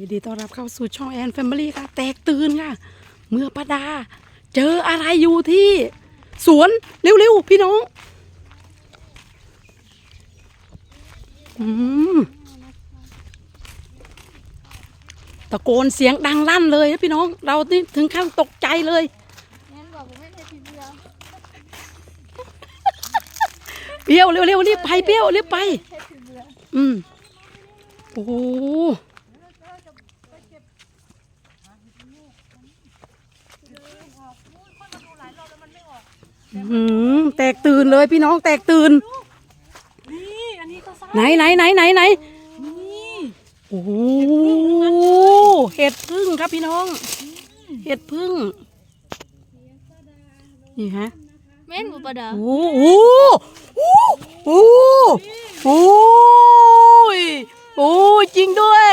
ยินดีต้อนรับเข้าสู่ช่องแอนแฟมิลี่ค่ะ แตกตื่นค่ะ เมื่อป้าดา เจออะไรอยู่ที่ สวนเร็วๆ พี่น้อง อืมตะโกนเสียงดังลั่นเลยนะพี่น้อง เราถึงขั้นตกใจเลยเดียวเปรี้ยวเร็วๆรีบไปเปรี้ยวรีบไป อืมโอ้ หอื้อหือแตกตื่นเลยพี่น้องแตกตื่น นี่อันนี้ก็ซ่าไหนไหนไหนไหนไหนนี่โอ้โหเห็ดพึ่งครับพี่น้อง เห็ดพึ่งนี่ฮะแม่นบุปผาโอ้โหโอ้โหโอ้ยโอ้ยจริงด้วย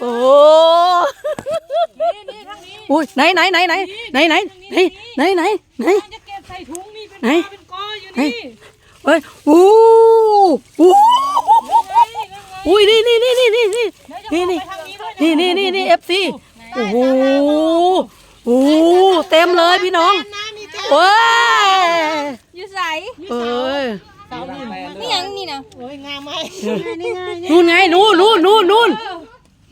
โอ้นี่นี่ทางนี้โอ้ยไหนไหนไหนไหนไหนไหนไหนไหนไหนไหนจะเก็บใส่ถุงนี่เป็น ไหนกอเป็นกออยู่นี่เฮ้ยโอ้โหอุ้ยนี่นี่นี่นี่นี่นี่นี่นี่ทางนี้ด้วยนี่นี่นี่นี่เอฟซีโอ้โหโอ้โหเต็มเลยพี่น้องโอ้ยอยู่ใสเอ้ยนี่ยังนี่นะนู่นไงนู่นนู่นนู่นนู่น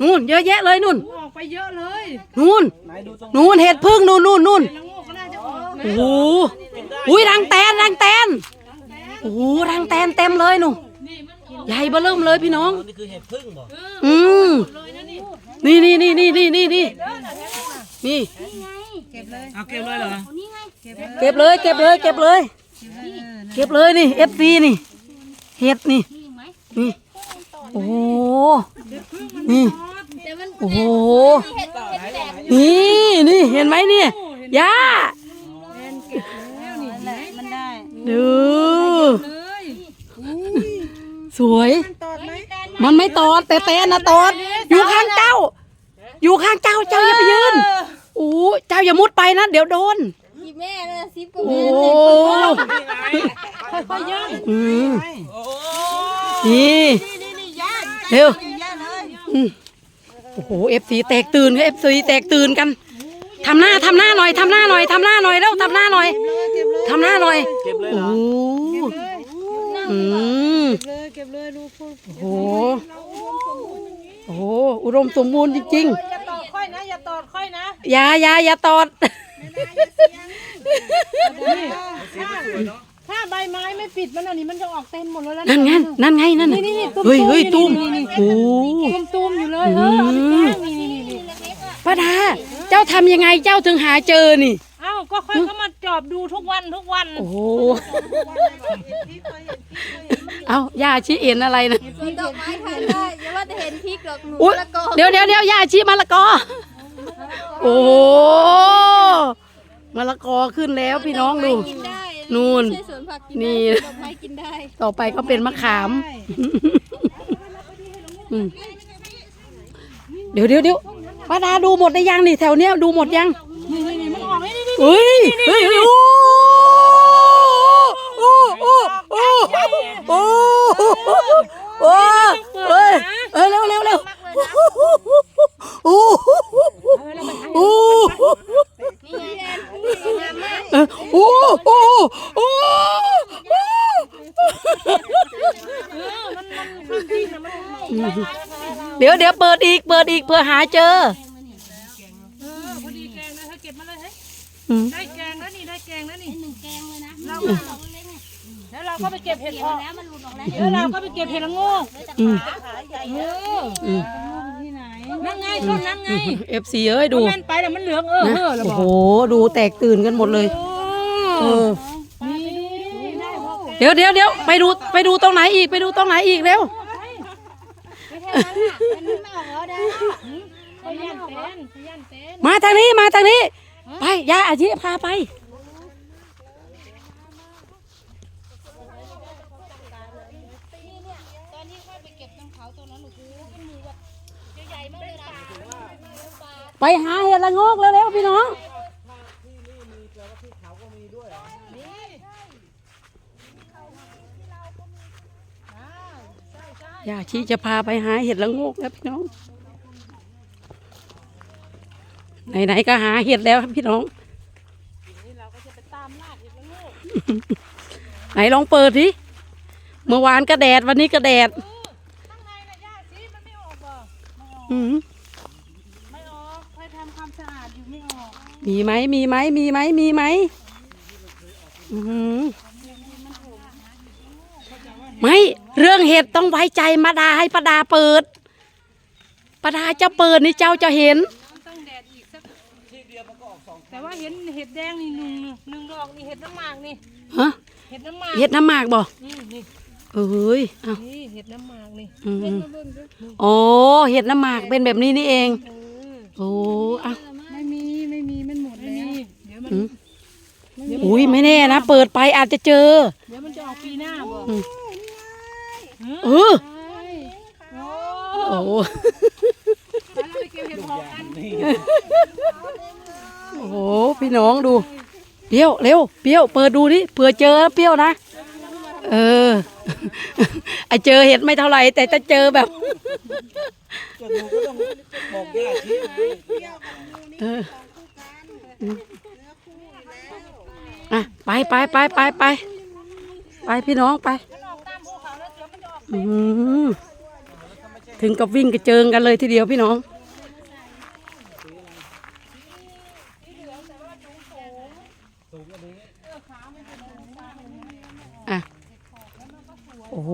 นู่นเยอะแยะเลยนู่นออกไปเยอะเลยนู่นนู่นเห็ดพึ่งนู่นนู่นนู่นละโงกก็น่าจะออกโอ้โห อุ้ยรังแตนรังแตนโอ้โหรังแตนเต็มเลยหนูใหญ่เบ้อเริ่มเลยพี่น้อง นี่คือเห็ดพึ่งบ่อืมนี่นี่นี่นี่นี่นี่นี่นี่เอาเก็บเลยเหรอเก็บเลยเก็บเลยเก็บเลย เก็บเลยนี่เอฟซีนี่ เห็ดนี่นี่โอ้โหนี่แต่มันโอ้โหเห็ดเห็ดแตกนี่นี่เห็นไหมนี่ย่ามัน ดูสวยมันไม่ตอดแต่แตนนะตอด อยู่ข้างเจ้า อยู่ข้างเจ้าเจ้าอย่าไปยืนโอ้เจ้าอย่ามุดไปนะ เดี๋ยวโดนที่แม่เลยซิปกับโอ้ค่อยๆย่างอืมโอ้นี่เร็วโอ้โหเอฟซีแตกตื่นเอฟซีแตกตื่นกันทำหน้าทำหน้าหน่อยทำหน้าหน่อยทำหน้าหน่อยแล้วทำหน้าหน่อย ทำหน้าหน่อยเก็บเลยโอ้เหรออืมเลยเก็บเลยดูพูดโอ้โหโอ้โหอุดมสมบูรณ์จริงอย่าตอดค่อยนะ อย่าตอดค่อยนะๆอย่าอย่าอย่าตอด ถ้าใบไม้ไม่ปิดมันอันนี้มันจะออกเต็มหมดเลยแล้วนั่นไงนั่นไงนั่นน่ะเฮ้ยเฮ้ยตุ้มโอ้ตุ้มๆอยู่เลยเออเอาไปแกล้งนี่นี่นี่ป้าดาเจ้าทำยังไงเจ้าถึงหาเจอนี่เอ้า ก็ค่อยเข้ามาจอบดูทุกวันทุกวันโอ้โหเอาย่าชี้เอ็นอะไรนะสวนดอกไม้ทานได้อย่าว่าจะเห็นพริกหรอกหนูอุ๊ยละกอเดี๋ยวเดี๋ยวเดี๋ยวย่าชี้มะละกอ โอ้โหมะละกอขึ้นแล้วพี่น้องดู กินได้นู่นไม่ใช่สวนผักกินนี่ ได้ดอกไม้กินได้ต่อไปก็เป็นมะขามอืมเดี๋ยวเดี๋ยวเดี๋ยวป้าดาดูหมดได้ยังนี่แถวเนี้ยดูหมดยัง เฮ้ยเฮ้ยเฮ้ยโอ้โอ้โอ้โอ้โอ้โอ้เฮ้ยเฮ้ยเร็วเร็วเร็วโอ้โอ้นี่ไงแอนนี่งามมากโอ้โอ้โอ้เออมันมันข้างที่นะมันเดี๋ยวเดี๋ยวเปิดอีกเปิดอีกเพื่อหาเจอ ได้แกงแล้วนี่ได้แกงแล้วนี่หนึ่งแกงเลยนะเราดอกเล็กๆเนี่ยแล้วเราก็ไปเก็บเห็ดเกี่เพยวาะแล้วมันหลุดออกแล้วแล้วเราก็ไปเก็บเห็ดละโงกอืมเอออืมที่ไหนนั่นไงต้นนั่นไงเอฟซีเอ้ยดูมันไปแล้วมันเหลืองเออนะเออแล้วโอ้บอกโห ดูแตกตื่นกันหมดเลยเออนี่ได้พอแกเดี๋ยวเดี๋ยวเดี๋ยวไปดูไปดูตรงไหนอีกไปดูตรงไหนอีกเร็วมันไม่ออกแล้วได้เขาย่านเต้นเขาย่านเต้นมาทางนี้มาทางนี้ ไปย่าอาชีพาไปไปหาเห็ดละงอกแล้วแล้วพี่น้องอยากที่จะพาไปหาเห็ดละงอกแล้วพี่น้อง ไหนๆก็หาเห็ดแล้วครับพี่น้องนี่เราก็จะไปตามลากอีกแล้วลูกไหนลองเปิดดิเมื่อวานก็แดดวันนี้ก็แดดข้างในน่ะย่าสิมันไม่ออกบ่ไม่ออกอืมไม่ออกค่อยทำความสะอาดอยู่ไม่ออกมีไหมมีไหมมีไหมมีไหมอืมไม่เรื่องเห็ดต้องไว้ใจมาดาให้ประดาเปิดประดาจะเปิดนี่เจ้าจะเห็น มันต้องแดดอีกสัก แต่ว่าเห็นเห็ดแดงนี่หนึ่งหนึ่งดอกนี่เห็ดน้ำหมากนี่ฮะเห็ดน้ำหมากเห็ดน้ำหมากบ่อืมนี่เอ้ยเอานี่เห็ดน้ำหมากนี่อืมเห็ดมาเบิ่งดูโอ้เห็ดน้ำหมากเป็นแบบนี้นี่เองเออโอ้เอาไม่มีไม่มีมันหมดแล้ว เดี๋ยวมันอืมอุ้ยไม่แน่นะเปิดไปอาจจะเจอเดี๋ยวมันจะออกปีหน้าบ่อืมเออใช่โอ้ โอ้ ไปเราไปเก็บเห็ดหอมกัน โอ้โหพี่น้องดู เปรี้ยวเร็วเปรี้ยวเปิดดูดิเผื่อเจอแล้วเปรี้ยวนะ เออไอเจอเห็ดไม่เท่าไหร่แต่จะเจอแบบจะดูก็ต้องบอกย่าชี้ไงเอออะไปไปไปไปไปไปพี่น้องไปถึงกับวิ่งกระเจิงกันเลยทีเดียวพี่น้อง อะโอ้โห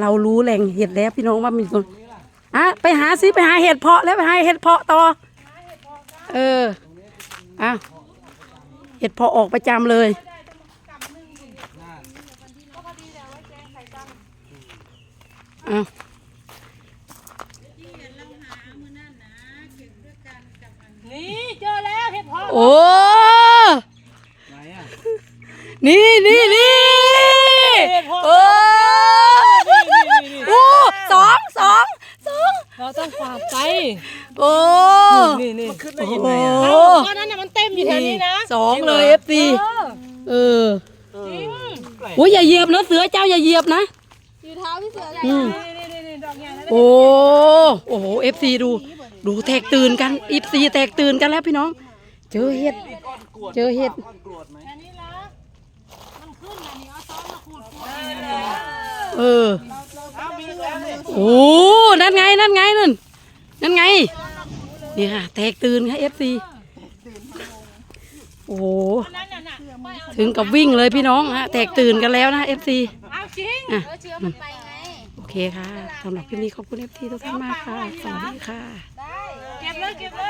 เรารู้แหล่งเห็ดแล้วพี่น้องว่ามีคนอะไปหาซิไปหาเห็ดเพาะแล้วไปหาเห็ดเพาะต่อ เอออะเห็ดเพาะออกประจำเลยอะนี่เจอแล้วเห็ดหอมโอ้ ไหนอะ นี่นี่นี่โอ้โอ้สองสองสอง เราต้องฝาดไป โอ้นี่นี่ขึ้นได้โอ้ยังโหไงอะตอนนั้นน่ะมันเต็มอยู่แถวนี้นะสองเลยเอฟซีเออเออจริงโอ้ยอย่าเหยียบนะเสือเจ้าอย่าเหยียบนะอยู่เท้าพี่เสือเลยอืมนี่นี่นี่ดอกใหญ่แล้วโอ้โอ้โหเอฟซีดู ดูแตกตื่นกันเอฟซีแตกตื่นกันแล้วพี่น้อง เจอเห็ดก้อนกรวดเจอเห็ดก้อนกรวดไหมอันนี้ละมันขึ้นอันนี้เอาซ้อนมาขูดขูดเอออ้าวมีอีกแล้วนี่โอ้นั่นไงนั่นไงนั่น นั่นไง นี่ค่ะแตกตื่นค่ะเอฟซีโอ้โห นั่นน่ะน่ะไปเอาถึงกับวิ่งเลยพี่น้องฮะแตกตื่นกันแล้วนะเอฟซีเอาจริง อะเออเชื้อมันไปไง โอเคค่ะสำหรับคลิปนี้ขอบคุณเอฟซีทุกท่านมากค่ะ สวัสดีค่ะได้เก็บเลยเก็บเลย